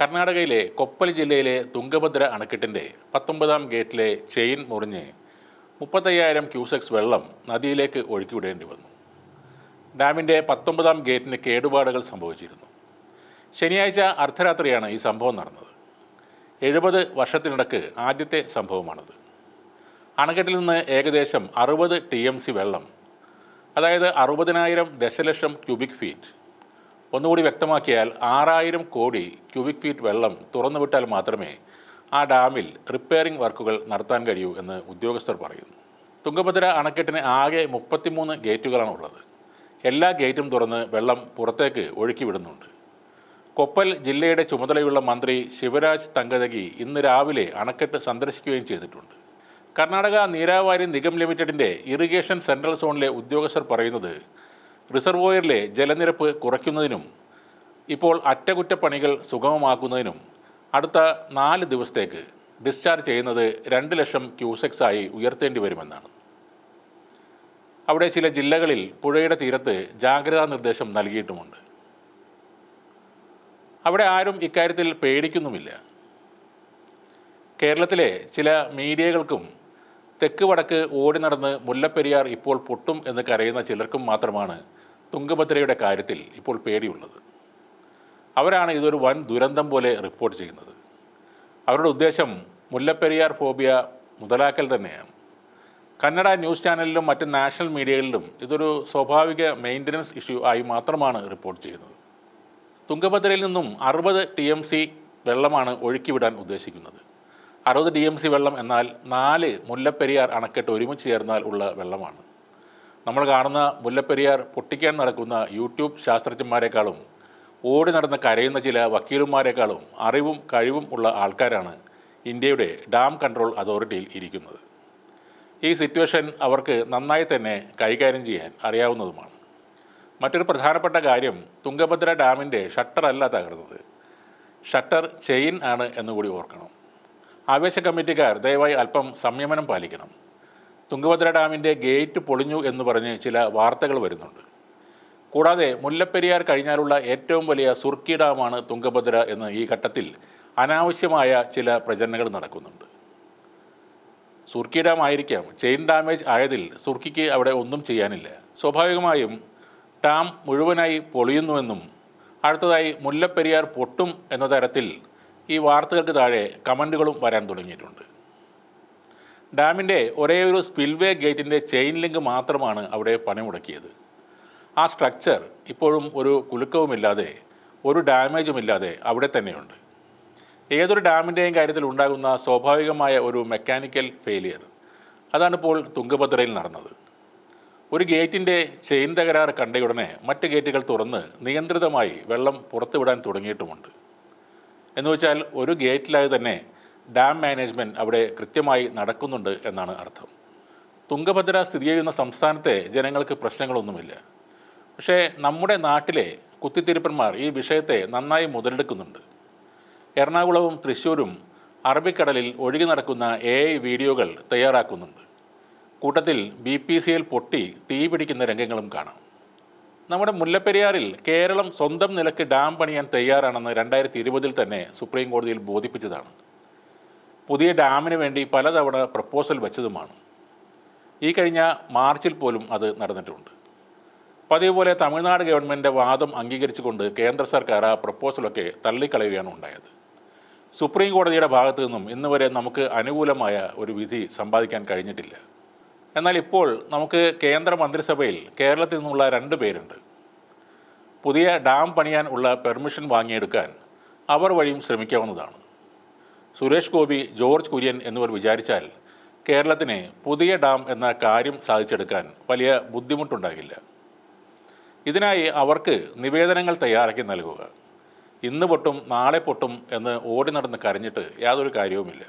കർണാടകയിലെ കൊപ്പൽ ജില്ലയിലെ തുംഗഭദ്ര അണക്കെട്ടിന്റെ പത്തൊമ്പതാം ഗേറ്റിലെ ചെയിൻ മുറിഞ്ഞ് മുപ്പത്തയ്യായിരം ക്യൂസെക്സ് വെള്ളം നദിയിലേക്ക് ഒഴുക്കിവിടേണ്ടി വന്നു. ഡാമിന്റെ പത്തൊമ്പതാം ഗേറ്റിന് കേടുപാടുകൾ സംഭവിച്ചിരുന്നു. ശനിയാഴ്ച അർദ്ധരാത്രിയാണ് ഈ സംഭവം നടന്നത്. എഴുപത് വർഷത്തിനിടക്ക് ആദ്യത്തെ സംഭവമാണത്. അണക്കെട്ടിൽ നിന്ന് ഏകദേശം അറുപത് ടി എം സി വെള്ളം അതായത് അറുപതിനായിരം ദശലക്ഷം ക്യൂബിക് ഫീറ്റ് ഒന്നുകൂടി വ്യക്തമാക്കിയാൽ ആറായിരം കോടി ക്യൂബിക് ഫീറ്റ് വെള്ളം തുറന്നുവിട്ടാൽ മാത്രമേ ആ ഡാമിൽ റിപ്പയറിംഗ് വർക്കുകൾ നടത്താൻ കഴിയൂ എന്ന് ഉദ്യോഗസ്ഥർ പറയുന്നു. തുങ്കഭദ്ര അണക്കെട്ടിന് ആകെ മുപ്പത്തിമൂന്ന് ഗേറ്റുകളാണ് ഉള്ളത് എല്ലാ ഗേറ്റും തുറന്ന് വെള്ളം പുറത്തേക്ക് ഒഴുക്കി വിടുന്നുണ്ട് കൊപ്പൽ ജില്ലയുടെ ചുമതലയുള്ള മന്ത്രി ശിവരാജ് തങ്കതകി ഇന്ന് രാവിലെ അണക്കെട്ട് സന്ദർശിക്കുകയും ചെയ്തിട്ടുണ്ട്. കർണാടക നീരാവാരി നിഗം ലിമിറ്റഡിന്റെ ഇറിഗേഷൻ സെൻട്രൽ സോണിലെ ഉദ്യോഗസ്ഥർ പറയുന്നത് റിസർവോയറിലെ ജലനിരപ്പ് കുറയ്ക്കുന്നതിനും ഇപ്പോൾ അറ്റകുറ്റപ്പണികൾ സുഗമമാക്കുന്നതിനും അടുത്ത നാല് ദിവസത്തേക്ക് ഡിസ്ചാർജ് ചെയ്യുന്നത് രണ്ട് ലക്ഷം ക്യൂസെക്സായി ഉയർത്തേണ്ടി വരുമെന്നാണ്. അവിടെ ചില ജില്ലകളിൽ പുഴയുടെ തീരത്ത് ജാഗ്രതാ നിർദ്ദേശം നൽകിയിട്ടുമുണ്ട്. അവിടെ ആരും ഇക്കാര്യത്തിൽ പേടിക്കുന്നുമില്ല. കേരളത്തിലെ ചില മീഡിയകൾക്കും തെക്ക് വടക്ക് ഓടി നടന്ന് മുല്ലപ്പെരിയാർ ഇപ്പോൾ പൊട്ടും എന്ന് കരയുന്ന ചിലർക്കും മാത്രമാണ് തുങ്കഭദ്രയുടെ കാര്യത്തിൽ ഇപ്പോൾ പേടിയുള്ളത്. അവരാണ് ഇതൊരു വൻ ദുരന്തം പോലെ റിപ്പോർട്ട് ചെയ്യുന്നത്. അവരുടെ ഉദ്ദേശം മുല്ലപ്പെരിയാർ ഫോബിയ മുതലാക്കൽ തന്നെയാണ്. കന്നഡ ന്യൂസ് ചാനലിലും മറ്റ് നാഷണൽ മീഡിയകളിലും ഇതൊരു സ്വാഭാവിക മെയിന്റനൻസ് ഇഷ്യൂ ആയി മാത്രമാണ് റിപ്പോർട്ട് ചെയ്യുന്നത്. തുങ്കഭദ്രയിൽ നിന്നും അറുപത് ടി എം സി വെള്ളമാണ് ഒഴുക്കിവിടാൻ ഉദ്ദേശിക്കുന്നത്. അറുപത് ഡി എം സി വെള്ളം എന്നാൽ നാല് മുല്ലപ്പെരിയാർ അണക്കെട്ട് ഒരുമിച്ച് ചേർന്നാൽ ഉള്ള വെള്ളമാണ്. നമ്മൾ കാണുന്ന മുല്ലപ്പെരിയാർ പൊട്ടിക്കാൻ നടക്കുന്ന യൂട്യൂബ് ശാസ്ത്രജ്ഞന്മാരെക്കാളും ഓടി നടന്ന് കരയുന്ന ചില വക്കീലുമാരെക്കാളും അറിവും കഴിവും ഉള്ള ആൾക്കാരാണ് ഇന്ത്യയുടെ ഡാം കൺട്രോൾ അതോറിറ്റിയിൽ ഇരിക്കുന്നത്. ഈ സിറ്റുവേഷൻ അവർക്ക് നന്നായി തന്നെ കൈകാര്യം ചെയ്യാൻ അറിയാവുന്നതുമാണ്. മറ്റൊരു പ്രധാനപ്പെട്ട കാര്യം തുങ്കഭദ്ര ഡാമിന്റെ ഷട്ടറല്ല തകർന്നത്. ഷട്ടർ ചെയിൻ ആണ് എന്നുകൂടി ഓർക്കണം. ആവേശ കമ്മിറ്റിക്കാർ ദയവായി അല്പം സംയമനം പാലിക്കണം. തുങ്കഭദ്ര ഡാമിന്റെ ഗേറ്റ് പൊളിഞ്ഞു എന്ന് പറഞ്ഞ് ചില വാർത്തകൾ വരുന്നുണ്ട്. കൂടാതെ മുല്ലപ്പെരിയാർ കഴിഞ്ഞാലുള്ള ഏറ്റവും വലിയ സുർക്കി ഡാമാണ് തുങ്കഭദ്ര എന്ന് ഈ ഘട്ടത്തിൽ അനാവശ്യമായ ചില പ്രചരണങ്ങൾ നടക്കുന്നുണ്ട്. സുർക്കി ഡാം ആയിരിക്കാം ചെയിൻ ഡാമേജ് ആയതിൽ സുർക്കിക്ക് അവിടെ ഒന്നും ചെയ്യാനില്ല. സ്വാഭാവികമായും ഡാം മുഴുവനായി പൊളിയുന്നുവെന്നും അടുത്തതായി മുല്ലപ്പെരിയാർ പൊട്ടും എന്ന തരത്തിൽ ഈ വാർത്തകൾക്ക് താഴെ കമന്റുകളും വരാൻ തുടങ്ങിയിട്ടുണ്ട്. ഡാമിന്റെ ഒരേ ഒരു സ്പിൽവേ ഗേറ്റിന്റെ ചെയിൻ ലിങ്ക് മാത്രമാണ് അവിടെ പണിമുടക്കിയത്. ആ സ്ട്രക്ചർ ഇപ്പോഴും ഒരു കുലുക്കവുമില്ലാതെ ഒരു ഡാമേജും ഇല്ലാതെ അവിടെ തന്നെയുണ്ട്. ഏതൊരു ഡാമിന്റെയും കാര്യത്തിൽ ഉണ്ടാകുന്ന സ്വാഭാവികമായ ഒരു മെക്കാനിക്കൽ ഫെയിലിയർ അതാണിപ്പോൾ തുങ്കഭദ്രയിൽ നടന്നത്. ഒരു ഗേറ്റിന്റെ ചെയിൻ തകരാറ് കണ്ടയുടനെ മറ്റ് ഗേറ്റുകൾ തുറന്ന് നിയന്ത്രിതമായി വെള്ളം പുറത്തുവിടാൻ തുടങ്ങിയിട്ടുമുണ്ട്. എന്ന് വെച്ചാൽ ഒരു ഗേറ്റിലായി തന്നെ ഡാം മാനേജ്മെന്റ് അവിടെ കൃത്യമായി നടക്കുന്നുണ്ട് എന്നാണ് അർത്ഥം. തുങ്കഭദ്ര സ്ഥിതി ചെയ്യുന്ന സംസ്ഥാനത്തെ ജനങ്ങൾക്ക് പ്രശ്നങ്ങളൊന്നുമില്ല. പക്ഷേ നമ്മുടെ നാട്ടിലെ കുത്തിത്തിരിപ്പന്മാർ ഈ വിഷയത്തെ നന്നായി മുതലെടുക്കുന്നുണ്ട്. എറണാകുളവും തൃശ്ശൂരും അറബിക്കടലിൽ ഒഴുകി നടക്കുന്ന എ വീഡിയോകൾ തയ്യാറാക്കുന്നുണ്ട്. കൂട്ടത്തിൽ ബി പി സി എൽ പൊട്ടി തീ പിടിക്കുന്ന രംഗങ്ങളും കാണാം. നമ്മുടെ മുല്ലപ്പെരിയാറിൽ കേരളം സ്വന്തം നിലയ്ക്ക് ഡാം പണിയാൻ തയ്യാറാണെന്ന് രണ്ടായിരത്തി ഇരുപതിൽ തന്നെ സുപ്രീം കോടതിയിൽ ബോധിപ്പിച്ചതാണ്. പുതിയ ഡാമിന് വേണ്ടി പലതവണ പ്രപ്പോസൽ വെച്ചതുമാണ്. ഈ കഴിഞ്ഞ മാർച്ചിൽ പോലും അത് നടന്നിട്ടുണ്ട്. പതിവ് പോലെ തമിഴ്നാട് ഗവൺമെന്റ് വാദം അംഗീകരിച്ചുകൊണ്ട് കേന്ദ്ര സർക്കാർ ആ പ്രപ്പോസലൊക്കെ തള്ളിക്കളയുകയാണ് ഉണ്ടായത്. സുപ്രീം കോടതിയുടെ ഭാഗത്തു നിന്നും ഇന്നുവരെ നമുക്ക് അനുകൂലമായ ഒരു വിധി സമ്പാദിക്കാൻ കഴിഞ്ഞിട്ടില്ല. എന്നാൽ ഇപ്പോൾ നമുക്ക് കേന്ദ്ര മന്ത്രിസഭയിൽ കേരളത്തിൽ നിന്നുള്ള രണ്ട് പേരുണ്ട്. പുതിയ ഡാം പണിയാൻ ഉള്ള പെർമിഷൻ വാങ്ങിയെടുക്കാൻ അവർ വഴിയും ശ്രമിക്കാവുന്നതാണ്. സുരേഷ് ഗോപി ജോർജ് കുര്യൻ എന്നിവർ വിചാരിച്ചാൽ കേരളത്തിന് പുതിയ ഡാം എന്ന കാര്യം സാധിച്ചെടുക്കാൻ വലിയ ബുദ്ധിമുട്ടുണ്ടാകില്ല. ഇതിനായി അവർക്ക് നിവേദനങ്ങൾ തയ്യാറാക്കി നൽകുക. ഇന്ന് പൊട്ടും നാളെ പൊട്ടും എന്ന് ഓടി നടന്ന് കരഞ്ഞിട്ട് യാതൊരു കാര്യവുമില്ല.